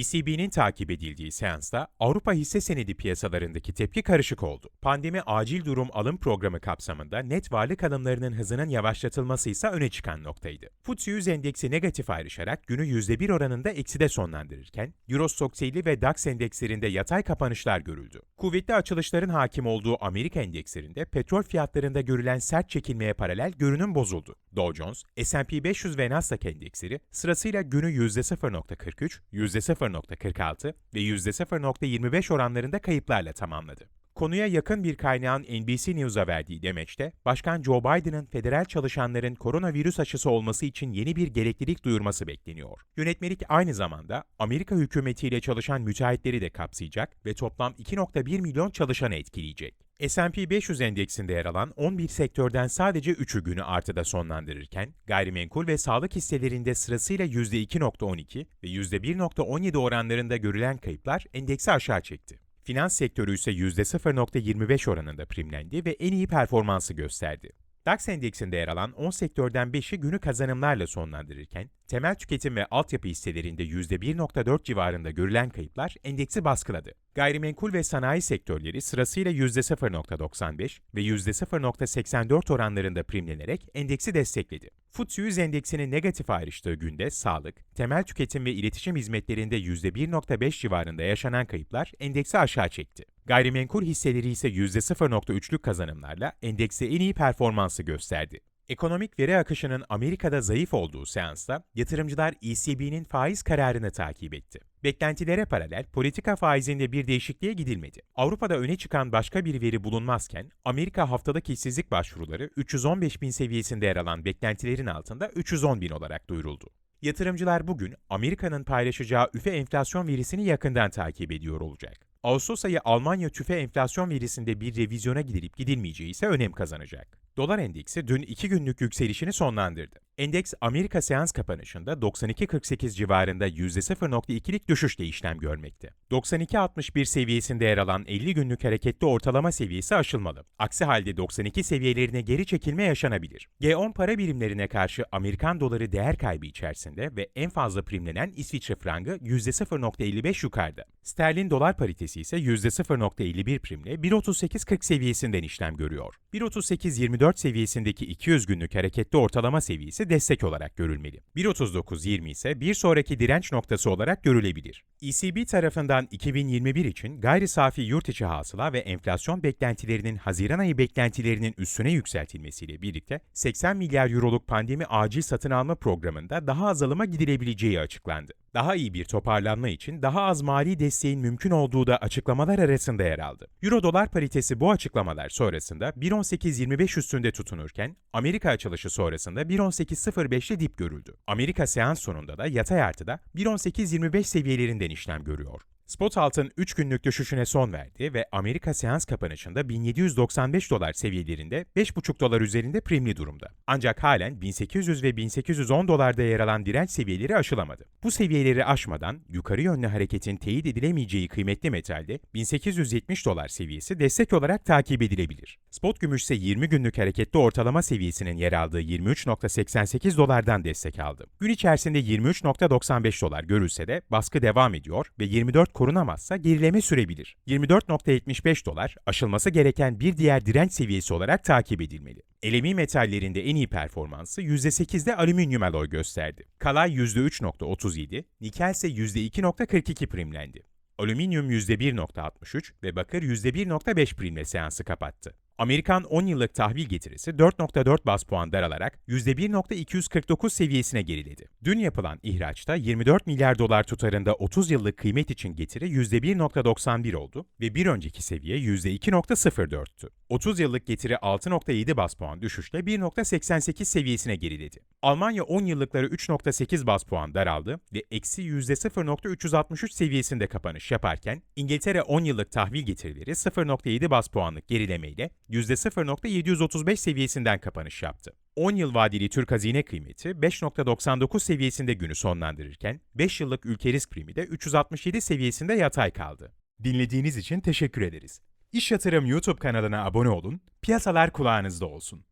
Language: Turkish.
ECB'nin takip edildiği seansta Avrupa hisse senedi piyasalarındaki tepki karışık oldu. Pandemi acil durum alım programı kapsamında net varlık alımlarının hızının yavaşlatılması ise öne çıkan noktaydı. FTSE 100 endeksi negatif ayrışarak günü %1 oranında ekside sonlandırırken, Eurostoxx 50 ve DAX endekslerinde yatay kapanışlar görüldü. Kuvvetli açılışların hakim olduğu Amerika endekslerinde petrol fiyatlarında görülen sert çekilmeye paralel görünüm bozuldu. Dow Jones, S&P 500 ve Nasdaq endeksleri sırasıyla günü %0.43, %0.46 ve %0.25 oranlarında kayıplarla tamamladı. Konuya yakın bir kaynağın NBC News'a verdiği demeçte, Başkan Joe Biden'ın federal çalışanların koronavirüs aşısı olması için yeni bir gereklilik duyurması bekleniyor. Yönetmelik aynı zamanda Amerika hükümetiyle çalışan müteahhitleri de kapsayacak ve toplam 2.1 milyon çalışanı etkileyecek. S&P 500 endeksinde yer alan 11 sektörden sadece 3'ü günü artıda sonlandırırken, gayrimenkul ve sağlık hisselerinde sırasıyla %2.12 ve %1.17 oranlarında görülen kayıplar endeksi aşağı çekti. Finans sektörü ise %0.25 oranında primlendi ve en iyi performansı gösterdi. DAX endeksinde yer alan 10 sektörden 5'i günü kazanımlarla sonlandırırken, temel tüketim ve altyapı hisselerinde %1.4 civarında görülen kayıplar endeksi baskıladı. Gayrimenkul ve sanayi sektörleri sırasıyla %0.95 ve %0.84 oranlarında primlenerek endeksi destekledi. FTSE 100 endeksinin negatif ayrıştığı günde sağlık, temel tüketim ve iletişim hizmetlerinde %1.5 civarında yaşanan kayıplar endeksi aşağı çekti. Gayrimenkul hisseleri ise %0.3'lük kazanımlarla endekse en iyi performansı gösterdi. Ekonomik veri akışının Amerika'da zayıf olduğu seansta yatırımcılar ECB'nin faiz kararını takip etti. Beklentilere paralel politika faizinde bir değişikliğe gidilmedi. Avrupa'da öne çıkan başka bir veri bulunmazken Amerika haftalık işsizlik başvuruları 315 bin seviyesinde yer alan beklentilerin altında 310 bin olarak duyuruldu. Yatırımcılar bugün Amerika'nın paylaşacağı üfe enflasyon verisini yakından takip ediyor olacak. Ağustos ayı Almanya tüfe enflasyon verisinde bir revizyona gidilip gidilmeyeceği ise önem kazanacak. Dolar endeksi dün 2 günlük yükselişini sonlandırdı. Endeks Amerika seans kapanışında 92.48 civarında %0.2'lik düşüşle işlem görmekte. 92.61 seviyesinde yer alan 50 günlük hareketli ortalama seviyesi aşılmalı. Aksi halde 92 seviyelerine geri çekilme yaşanabilir. G10 para birimlerine karşı Amerikan doları değer kaybı içerisinde ve en fazla primlenen İsviçre frangı %0.55 yukarıda. Sterlin dolar paritesi ise %0.51 primle 1.38.40 seviyesinden işlem görüyor. 1.38.24 seviyesindeki 200 günlük hareketli ortalama seviyesi destek olarak görülmeli. 1.39.20 ise bir sonraki direnç noktası olarak görülebilir. ECB tarafından 2021 için gayri safi yurt içi hasıla ve enflasyon beklentilerinin Haziran ayı beklentilerinin üstüne yükseltilmesiyle birlikte 80 milyar euroluk pandemi acil satın alma programında daha azalıma gidilebileceği açıklandı. Daha iyi bir toparlanma için daha az mali desteğin mümkün olduğu da açıklamalar arasında yer aldı. Euro dolar paritesi bu açıklamalar sonrasında 1.18.25 üstünde tutunurken Amerika açılışı sonrasında 1.18.05'te dip görüldü. Amerika seans sonunda da yatay artıda 1.18.25 seviyelerinden işlem görüyor. Spot altın 3 günlük düşüşüne son verdi ve Amerika seans kapanışında 1795 dolar seviyelerinde 5,5 dolar üzerinde primli durumda. Ancak halen 1800 ve 1810 dolarda yer alan direnç seviyeleri aşılamadı. Bu seviyeleri aşmadan yukarı yönlü hareketin teyit edilemeyeceği kıymetli metalde 1870 dolar seviyesi destek olarak takip edilebilir. Spot gümüş ise 20 günlük hareketli ortalama seviyesinin yer aldığı 23.88 dolardan destek aldı. Gün içerisinde 23.95 dolar görülse de baskı devam ediyor ve 24 korunamazsa gerileme sürebilir. 24.75 dolar aşılması gereken bir diğer direnç seviyesi olarak takip edilmeli. Elemi metallerinde en iyi performansı %8'de alüminyum alloy gösterdi. Kalay %3.37, nikel ise %2.42 primlendi. Alüminyum %1.63 ve bakır %1.5 primle seansı kapattı. Amerikan 10 yıllık tahvil getirisi 4.4 bas puan daralarak %1.249 seviyesine geriledi. Dün yapılan ihraçta 24 milyar dolar tutarında 30 yıllık kıymet için getiri %1.91 oldu ve bir önceki seviye %2.04'tü. 30 yıllık getiri 6.7 bas puan düşüşle 1.88 seviyesine geriledi. Almanya 10 yıllıkları 3.8 bas puan daraldı ve eksi %0.363 seviyesinde kapanış yaparken İngiltere 10 yıllık tahvil getirileri 0.7 bas puanlık gerilemeyle %0.735 seviyesinden kapanış yaptı. 10 yıl vadeli Türk hazine kıymeti 5.99 seviyesinde günü sonlandırırken 5 yıllık ülke risk primi de 367 seviyesinde yatay kaldı. Dinlediğiniz için teşekkür ederiz. İş Yatırım YouTube kanalına abone olun, piyasalar kulağınızda olsun.